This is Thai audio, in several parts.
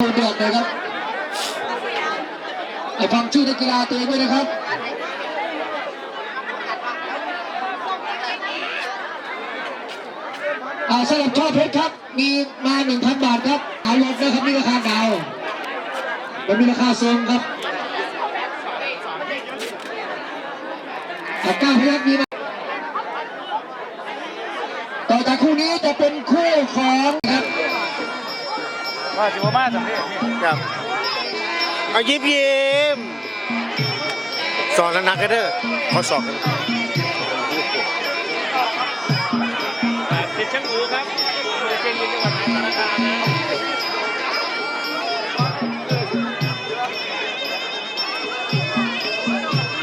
เดือดเลยครับไอ้ฟังชื่อนักกีฬาตัวเองด้วยนะครับ อาสำหรับช่อเพชรครับ มีมาหนึ่งพันบาทครับเอาลดนะครับนี่ราคาดาวมันมีราคาทรงครับอาก้าพยักมีมาต่อจากคู่นี้จะเป็นคู่ของ ครับว่าสิบมาสำเร็จนี่ครับเอายิ้มยิ้มสอนหนักๆกันเด้อเขาสอบกันติดช่างอูครับเชียงยินจังหวัดมหาสารคามนะ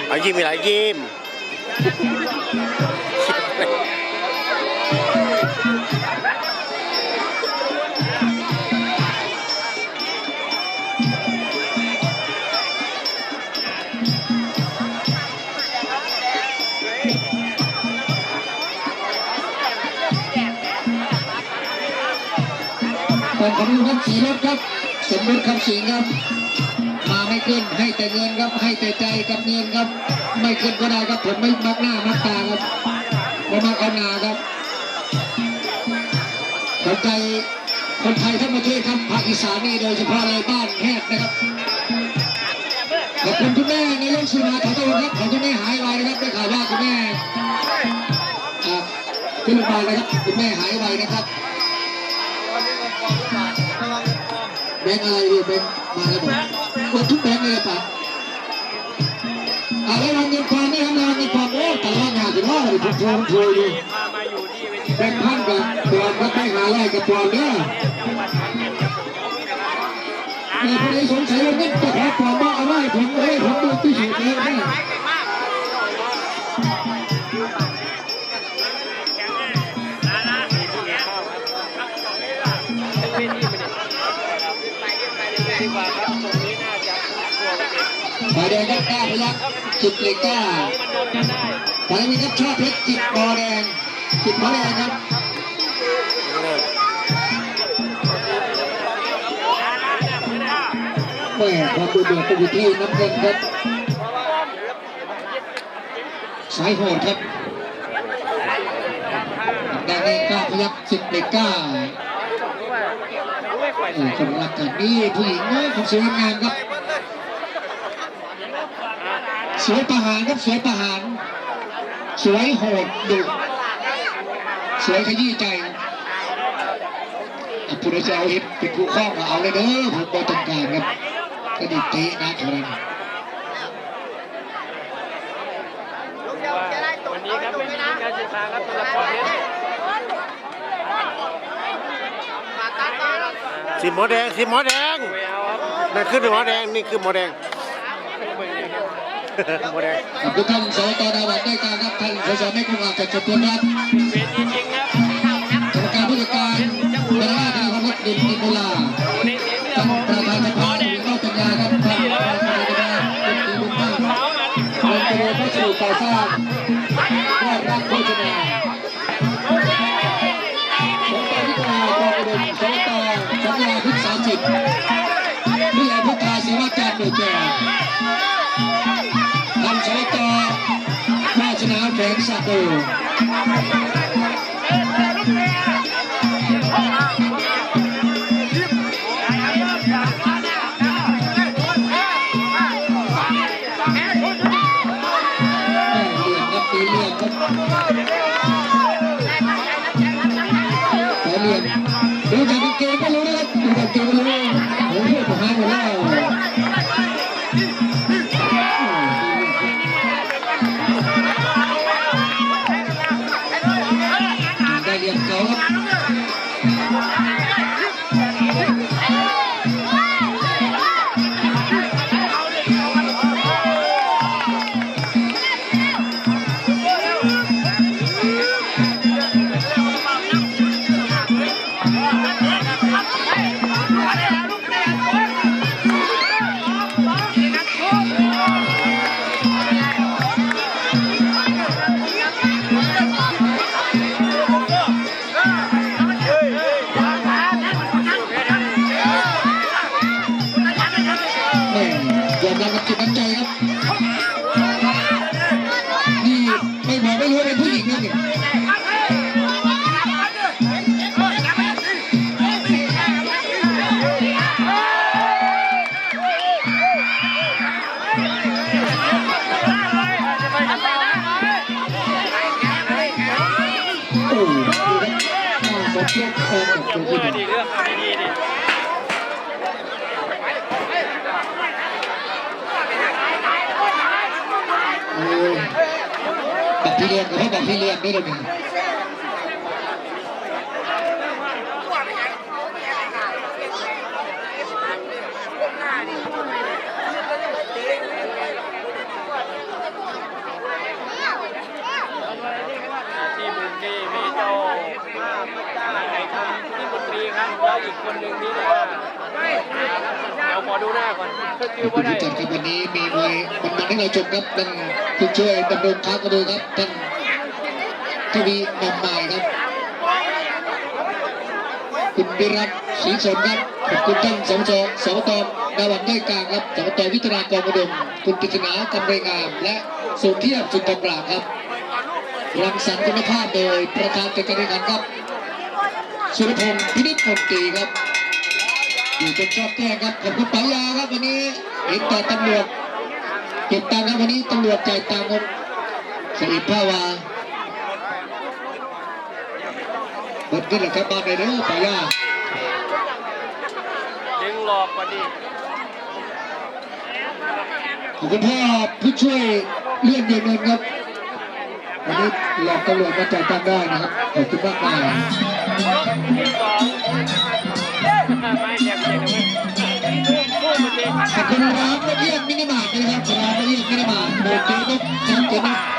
เอายิ้มมีหลายยิ้ม ก่อนขอบคุณครับสีรถครับ สมรสคำสิงครับ มาไม่ขึ้นให้แต่เงินครับให้แต่ใจกับเงินครับ ไม่ขึ้นก็ได้ครับผมไม่มักหน้ามักตาครับไม่มักเอาหนาครับสนใจคนไทยทั้งประเทศครับภาคอีสานนี่โดยเฉพาะเลยบ้านแฮดนะครับขอบคุณคุณแม่ในเรื่องสุนาถาวรครับขอคุณแม่หายไวนะครับได้ข่าวว่าคุณแม่ขึ้นโรงพยาบาลนะครับคุณแม่หายไวนะครับ แบงค์อะไรดีแบงค์มาแล้วบอกว่าทุกแบงค์เลยปะอะไรวางเงินความไม่ทำงานเงินความโอ้แต่ละงานถึงว่าเลยผมโทรโทรอยู่มอยู่แบงค์พันกับปลอมก็ไปหาไล่กับปลอมเนี่ยจังหวัดขอนแก่นครับผมแต่คนนี้สงสัยว่าเงินจะขอปลอมว่าเอาไว้ผมเอ้ผม ฝ่ายแดงครับกล้าพยักจิตเหล็กกล้าฝ่ายนี้ครับชอบเพชรจิตบอแดงจิตบอแดงครับแม่ความดูเดือดก็อยู่ที่น้ำเงินครับสายโหดครับแดงนี่กล้าพยักสิบเหล็กกล้า ไม่ค่อยโอ้คนรักกันนี่ผู้หญิงน้อยคนสวยงามครับสวยประหารครับสวยประหารสวยโหดดุสวยขยี้ใจอะผู้ใดจะเอาเห็ดเป็นคู่ข้องเอาเลยเด้อผมบอต้องการครับก็ดิเตะนะเท่านั้นวันนี้ครับเป็นการศึกษาครับตัวละครเนี่ย สีหมอแดงสีหมอแดงไปเอาครับนั่นคือหมอแดงนี่คือหมอแดงหมอแดงขอบคุณท่านสตดาวัดได้การครับท่านสสไม่คงอาจจะจบตัวครับเวทีจริงครับกรรมการผู้จัดการเป็นหน้าที่ของรถดินนิโคลา วาจารย์โดยแก่ทำสมตาชนะแข็งสัตว์ นี่นี่โอ้โหโดีเรื่องดีดี พี่เลี้ยงกับพ่อบักพี่เลี้ยงนี่เลยนี่ที่มุมนี่มีเจ้าไก่ทำที่บุตรีครับแล้วอีกคนหนึ่งนี่ อดูหน้าก่อนก็คือผู้ว่าได้ จัดครับวันนี้มีมวยมันมันให้เราชมครับท่านผู้ช่วยดำรงค้ากระดูครับท่านทวีนำมายครับคุณวิรัตศรีสนครับขอบคุณท่านสมจสมตดาวันด้วยกลางครับสมตวิทรากรอดมคุณปิศนากำไรงาม และสุเทียบสุนทรปราบครับรังสรรค์คุณภาพโดยประธานจัดการแข่งขันครับสุรพงศ์พินิจมนตรีครับ อยู่จนชอบแก้ครับขอบคุณปายาครับวันนี้เห็นแต่ตำรวจเก็บตังค์ครับวันนี้ตำรวจจ่ายตังค์ครับสอิทภาวาเบิดขึ้นเหรอครับบ้านไหนเด้อปายาดึงหลอกมาดิขอบคุณพ่อผู้ช่วยเลื่อนเย็นนนท์ครับวันนี้หลอกตำรวจมาจ่ายตังค์ได้นะครับขอบคุณมากมาย ที่สองไม่แจ็บเลยนะเว้ยพูดมาดิขอบคุณร้านละเอียกมินิมาร์ทนะครับร้านละเรียกมินิมาร์ทโดยเจ๊นกจังเจ๊นะ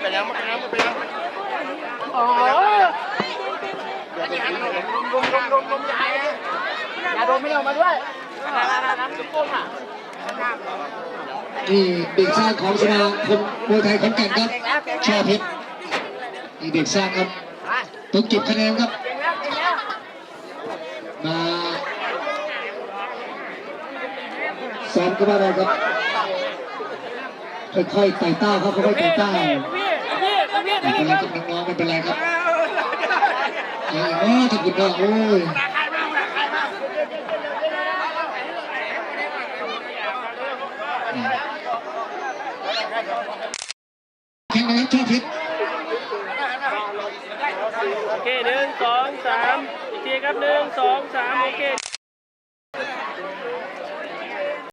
ไปแล้วไปแล้วไปแล้วอย่าโดนไม่เอามาด้วยน้ำซุปก้นอะนี่เด็กสร้างของสมาคมมวยไทยขอนแก่นครับชอเพชรนี่เด็กสร้างครับต้องเก็บคะแนนครับมาซ้อมก็ว่าได้ครับค่อยๆไต่เต้าครับค่อยๆไต่เต้าไม่ เป็นไรครับน้องๆไม่เป็นไรครับเออโอ้ถ้าคุณน้องโอ้ยแข่งนะครับชอเพชรโอเคหนึ่งสองสามอีกทีครับหนึ่งสองสามโอเค